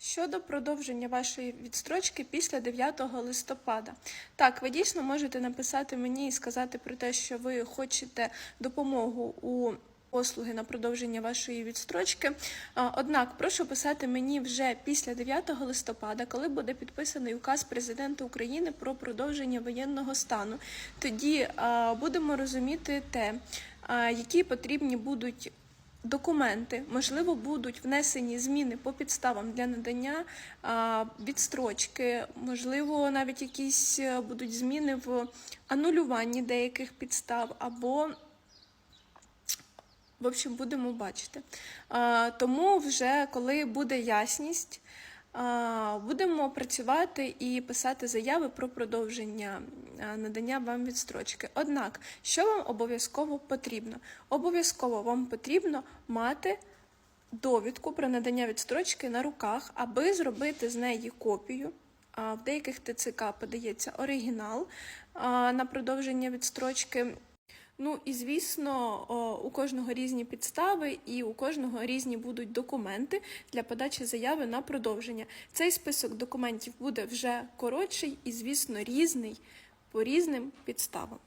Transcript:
Щодо продовження вашої відстрочки після 9 листопада, так, ви дійсно можете написати мені і сказати про те, що ви хочете допомогу у послуги на продовження вашої відстрочки. Однак прошу писати мені вже після 9 листопада, коли буде підписаний указ президента України про продовження воєнного стану. Тоді будемо розуміти те, які потрібні будуть документи, можливо, будуть внесені зміни по підставам для надання відстрочки, можливо, навіть якісь е, будуть зміни в анулюванні деяких підстав або в общем, будемо бачити. Тому вже коли буде ясність, будемо працювати і писати заяви про продовження надання вам відстрочки. Однак, що вам обов'язково потрібно? Обов'язково вам потрібно мати довідку про надання відстрочки на руках, аби зробити з неї копію. В деяких ТЦК подається оригінал на продовження відстрочки. Ну і звісно, у кожного різні підстави, і у кожного різні будуть документи для подачі заяви на продовження. Цей список документів буде вже коротший і, звісно, різний по різним підставам.